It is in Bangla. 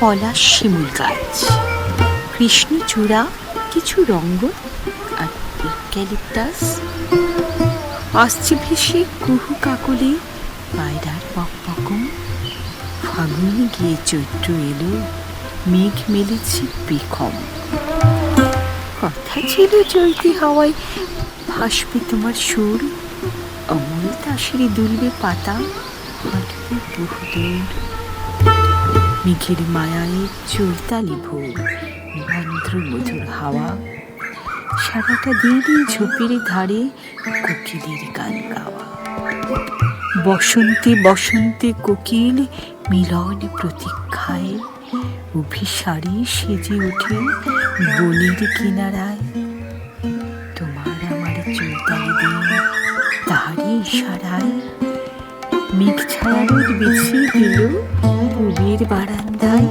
পলাশ শিমুল গাছ। কৃষ্ণচূড়া কিছু রঙ্গ আর ইউক্যালিপটাস আসছে ভেসে কুহু কাকলে, পায়রার পকপকম ফাগুন গিয়ে চৈত্র এলো, মেঘ মেলেছে পেখম কথা ছিল চলতি হাওয়ায়, ভাসবে তোমার সুর। অমল তাসরে দুলবে পাতা হাঁটবে বহুদূর মেঘের মায়ায় চৈতালি ভোর মন্ত্র মধুর হাওয়া সারাটা দিনই ঝোপের ধারে কোকিলের গান গাওয়া। বসন্তে বসন্তে কোকিল মিলন প্রতীক্ষায় অভিসারী সেজে ওঠে বনের কিনারায় তোমার আমার চৈতালি দিন, তাহারই ইশারায়। মেঘ রোদ বিছিয়ে দিল পুবের বারান্দায়